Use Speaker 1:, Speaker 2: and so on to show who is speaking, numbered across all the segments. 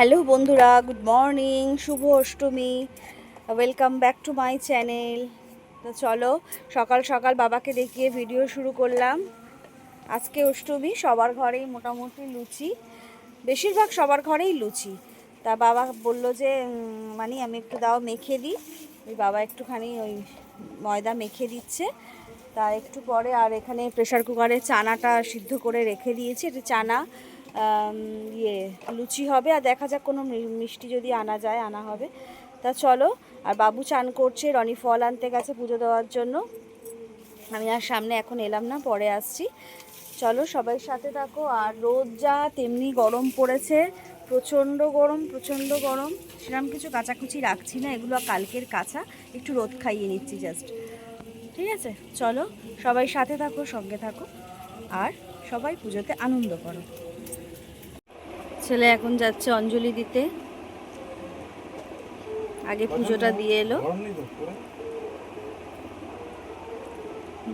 Speaker 1: Hello বন্ধুরা, good morning, Shubho Ashtami, welcome back to my channel. তো চলো, সকাল সকাল বাবাকে দেখিয়ে ভিডিও শুরু করলাম। আজকে অষ্টমী, সবার ঘরেই মোটামুটি লুচি। বেশিরভাগ সবার ঘরেই লুচি। তা বাবা বলল যে মানে আমি একটু দাও মেখে দিই। ওই বাবা একটুখানি ওই ময়দা মেখে দিচ্ছে। তা একটু পরে আর এখানে প্রেশার কুকারে চানাটা সিদ্ধ করে রেখে দিয়েছি। এটা চানা ইয়ে লুচি হবে আর দেখা যাক কোনো মিষ্টি যদি আনা যায়, আনা হবে। তা চলো, আর বাবু চান করছে, রনি ফল আনতে গেছে পুজো দেওয়ার জন্য। আমি আর সামনে এখন এলাম না, পরে আসছি। চলো, সবাই সাথে থাকো। আর রোদ যা, তেমনি গরম পড়েছে। প্রচণ্ড গরম প্রচণ্ড গরম। সেরকম কিছু কাচাকুচি রাখছি না, এগুলো কালকের কাঁচা। একটু রোদ খাইয়ে নিচ্ছি জাস্ট ঠিক আছে? চলো, সবাই সাথে থাকো, সঙ্গে থাকো। আর সবাই পুজোতে আনন্দ করো। ছেলে এখন যাচ্ছে অঞ্জলি দিতে। আগে পুজোটা দিয়ে এলো?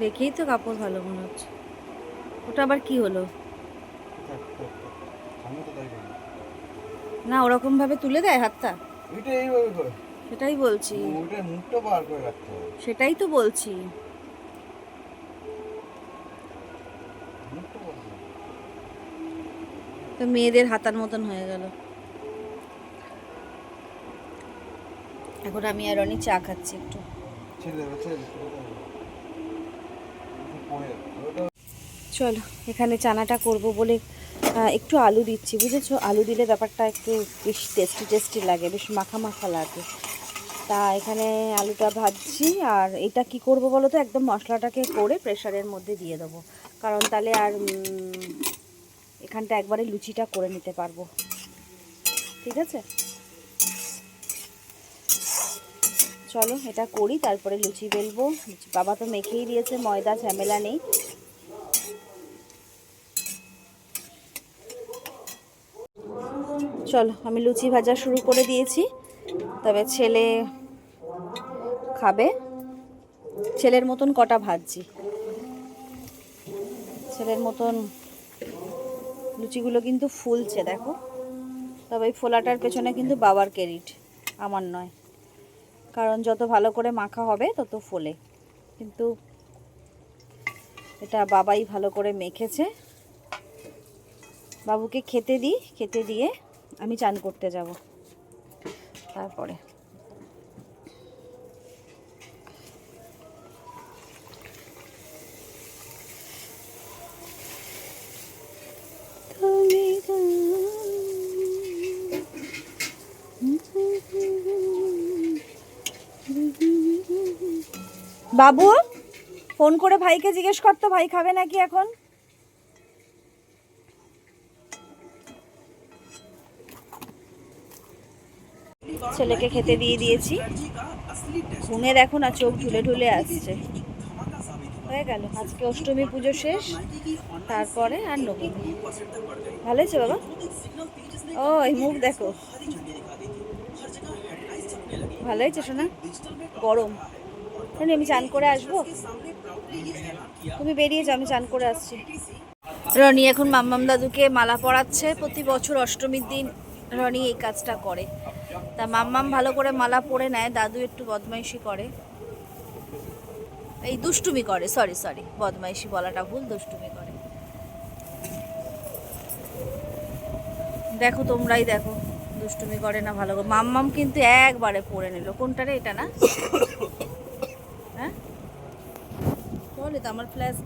Speaker 1: দেখেই তো কাপড় ভালো মনে হচ্ছে। ওটা আবার কি হলো। না ওরকম ভাবে তুলে দেয় হাতটা? সেটাই বলছি। সেটাই তো বলছি। তো মেয়েদের হাতার মতন হয়ে গেল। এখন আমি আর অনেক চা খাচ্ছি একটু। চলো, এখানে চানাটা করব বলে একটু আলু দিচ্ছি, বুঝেছ? আলু দিলে ব্যাপারটা একটু বেশ টেস্টি টেস্টি লাগে, বেশ মাখা মাখা লাগে। তা এখানে আলুটা ভাজছি, আর এটা কি করব বলো তো? একদম মশলাটাকে করে প্রেশারের মধ্যে দিয়ে দেবো। কারণ তাহলে আর এখানটা একবারে লুচিটা করে নিতে পারব। ঠিক আছে? চলো, এটা করি, তারপরে লুচি বেলবো। বাবা তো মেখেই দিয়েছে, ময়দা ঝামেলা নেই। চলো, আমি লুচি ভাজা শুরু করে দিয়েছি। তবে ছেলে খাবে। ছেলের মতন কটা ভাজছি। ছেলের মতন লুচিগুলো কিন্তু ফুলছে, দেখো। তবে এই ফোলাটার পেছনে কিন্তু বাবার ক্রেডিট আমার নয়। কারণ যত ভালো করে মাখা হবে, তত ফোলে। কিন্তু এটা বাবাই ভালো করে মেখেছে। বাবুকে খেতে দিই, খেতে দিয়ে আমি চান করতে যাব। তারপরে তুমি বাবু, ফোন করে ভাইকে জিজ্ঞেস করতো ভাই খাবে নাকি এখন? ছেলেকে খেতে দিয়ে দিয়েছি। ঘুমে দেখো না চোখ ঢুলে ঢুলে আসছে। হয়ে গেল, আজকে অষ্টমী পুজো শেষ, তারপরে আর নবমী ভালো হয়েছে বাবা? ও মুখ দেখো। ভালো হয়েছে শোনা গরম। আমি চান করে আসব। তুমি বেরিয়ে যাও, আমি চান করে আসছি। রনি এখন মাম্মাম দাদুকে মালা পরাচ্ছে। প্রতি বছর অষ্টমীর দিন রনি এই কাজটা করে। তা মাম্মাম ভালো করে মালা পরে নেয়, দাদু একটু বদমাইশি করে। এই দুষ্টুমি করে সরি সরি বদমাইশি বলাটা ভুল, দুষ্টুমি করে। দেখো, তোমরাই দেখো, দুষ্টুমি করে না ভালো করে। মাম্মাম কিন্তু একবারে পরে নিল। কোনটা রে এটা না? বলে তো আমার ফ্ল্যাশ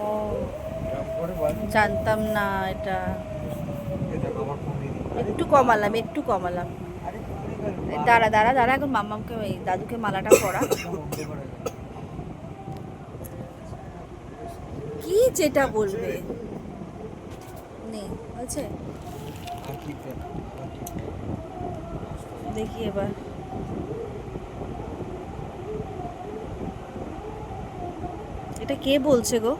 Speaker 1: ও, জানতাম না এটা। একটু কমালাম একটু কমালাম। দাঁড়া দাঁড়া দাঁড়া, এখন এই দাদুকে মালাটা পরা। কি যেটা বলবে? নেই আছে? দেখি এবার। এটা কে বলছে গো?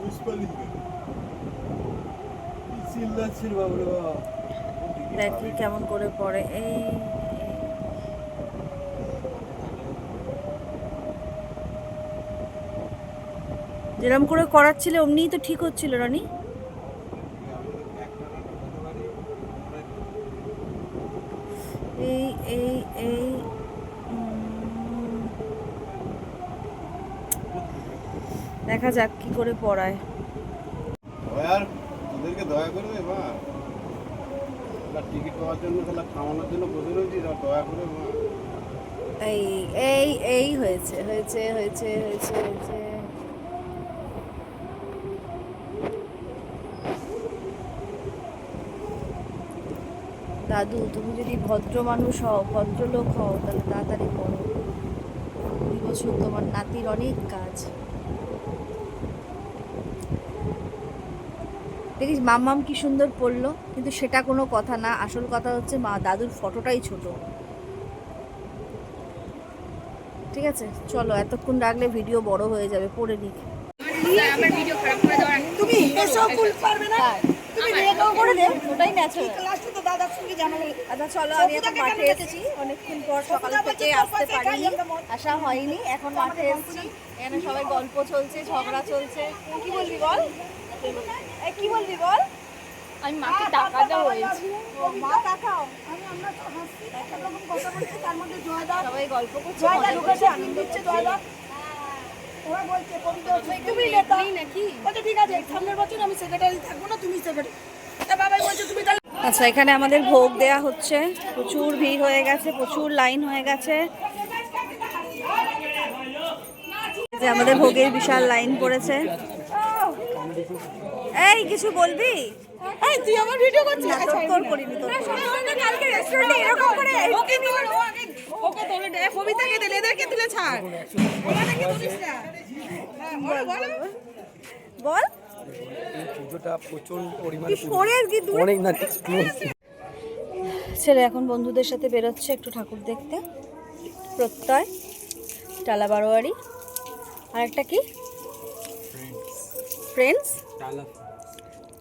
Speaker 1: দেখি কেমন করে পড়ে। এই যেরকম করে করাচ্ছিলে অমনিই তো ঠিক হচ্ছিল রানী। এই এই এই দেখা যাক কি করে পড়ায়।
Speaker 2: তোদেরকে দয়া করবে মা। টিকিট পাওয়ার জন্য তাহলে খাওয়ানোর জন্য বসে রয়েছি দয়া করে মা।
Speaker 1: এই এই এই হয়েছে হয়েছে হয়েছে হয়েছে হয়েছে। দাদু তুমি যদি ভদ্র মানুষ হও ভদ্রলোক হও তাহলে তাড়াতাড়ি পড়ো দুই বছর তোমার নাতির অনেক কাজ। দেখিস মাম্মাম কি সুন্দর পড়ল কিন্তু সেটা কোনো কথা না। আসল কথা হচ্ছে মা দাদুর ফটোটাই ছোট। ঠিক আছে চলো এতক্ষণ রাখলে ভিডিও বড় হয়ে যাবে পড়ে নিক
Speaker 3: আমার ভিডিও খারাপ করে দেওয়ার
Speaker 4: তুমি এসব ভুল পারবে না। তুমি রেডিও
Speaker 1: করে দে। ওটাই ন্যাচারাল
Speaker 4: ক্লাসে তো দাদার সঙ্গে জানালে
Speaker 1: আচ্ছা চলো আমি এখন মাঠে এসেছি। অনেকক্ষণ পর সকাল থেকে আসতে পারিনি। আসা হয়নি এখন মাঠে এসেছি। এখানে সবাই গল্প চলছে ঝগড়া চলছে। কি বলবি বল? কি বলবি বল?
Speaker 3: আমি মাকে টাকা দেওয়া
Speaker 1: মা টাকাও
Speaker 4: আমি আমরা হাসছি একটা রকম কথা বলছি তার মধ্যে জয়দা
Speaker 1: সবাই গল্প করছে
Speaker 4: জয়দা
Speaker 1: মজা
Speaker 4: আনন্দ
Speaker 1: আনন্দ
Speaker 4: দিচ্ছে
Speaker 1: করছে।
Speaker 4: জয়দা ওরা বলছে কবিতা তুমি নেতা
Speaker 3: নাকি?
Speaker 4: বলছে ঠিক আছে সামনের বছর আমি সেক্রেটারি থাকব না তুমি সেক্রেটারি তা বাবাই বলছে তুমি তাহলে
Speaker 1: আচ্ছা এখানে আমাদের ভোগ দেয়া হচ্ছে। প্রচুর ভিড় হয়ে গেছে প্রচুর লাইন হয়ে গেছে। যে আমাদের ভোগের বিশাল লাইন পড়েছে। এই কিছু বলবি?
Speaker 4: এই তুই আমার ভিডিও করছিস?
Speaker 1: না, তোর- তোর করিনি, তোর।
Speaker 4: কালকে রেস্টুরেন্টে এরকম করে ওকে নিয়ে ওকে তোলে দে ছাড়। ওনাদেরকে তুলিস না। হ্যাঁ, বলো। বলো।
Speaker 5: পুজোটা প্রচণ্ড পরিমাণে অনেক না
Speaker 1: ছেলে এখন বন্ধুদের সাথে বেরোচ্ছে একটু ঠাকুর দেখতে। প্রত্যয় টালা বারোয়ারি আর একটা কি? ফ্রেন্ডস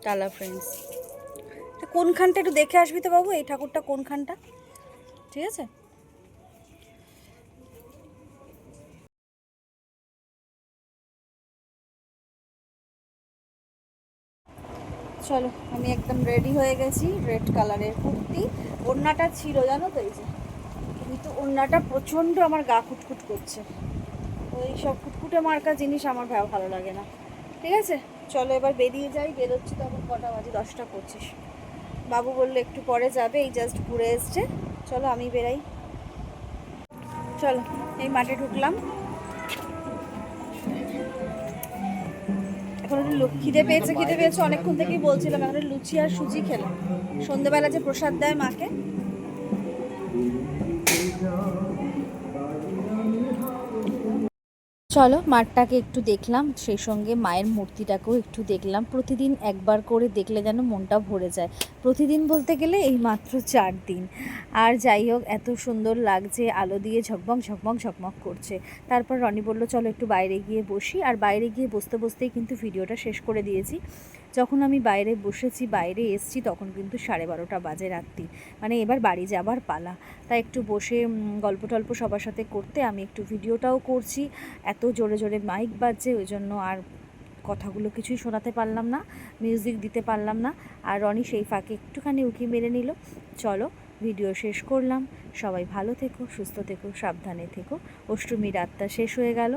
Speaker 1: টালা ফ্রেন্ডস কোনখানটা একটু দেখে আসবি তো বাবু এই ঠাকুরটা কোনখানটা? ঠিক আছে? চলো, আমি একদম রেডি হয়ে গেছি রেড কালারের কুর্তি। ওড়নাটা ছিল, জানো তো এই যে। কিন্তু ওড়নাটা প্রচণ্ড আমার গা খুটখুট করছে। ওই সব খুটখুটে মার্কা জিনিস আমার ভালো লাগে না। ঠিক আছে? চলো এবার বেরিয়ে যাই, বেরোচ্ছি তখন কটা বাজে, দশটা পঁচিশ। বাবু বলল, একটু পরে যাবে, এই জাস্ট ঘুরে এসছে। চলো, আমি বেরাই। চলো, এই মাঠে ঢুকলাম। এখন একটু খিদে পেয়েছে খিদে পেয়েছে, অনেকক্ষণ থেকেই বলছিলাম, এখন লুচি আর সুজি খেলাম। সন্ধ্যেবেলা যে প্রসাদ দেয় মাকে চলো মাঠটাকে একটু দেখলাম, সেই সঙ্গে মায়ের মূর্তিটাকেও একটু দেখলাম। প্রতিদিন একবার করে দেখলে যেন মনটা ভরে যায়। প্রতিদিন বলতে গেলে এই মাত্র চার দিন। আর যাই হোক, এত সুন্দর লাগছে, আলো দিয়ে ঝকমক ঝকমক ঝকমক করছে। তারপর রনি বলল, চলো একটু বাইরে গিয়ে বসি। আর বাইরে গিয়ে বসতে বসতেই কিন্তু ভিডিওটা শেষ করে দিয়েছি। যখন আমি বাইরে বসেছি, বাইরে এসছি, তখন কিন্তু সাড়ে বারোটা বাজে রাত্রি। মানে এবার বাড়ি যাবার পালা। তাই একটু বসে গল্প টল্প সবার সাথে করতে আমি একটু ভিডিওটাও করছি। এত জোরে জোরে মাইক বাজছে, ওই জন্য আর কথাগুলো কিছুই শোনাতে পারলাম না, মিউজিক দিতে পারলাম না। আর রনি সেই ফাঁকে একটুখানি উঁকি মেরে নিল। চলো, ভিডিও শেষ করলাম। সবাই ভালো থেকো, সুস্থ থেকো, সাবধানে থেকো। অষ্টমী রাতটা শেষ হয়ে গেল।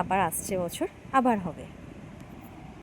Speaker 1: আবার আসছে বছর, আবার হবে।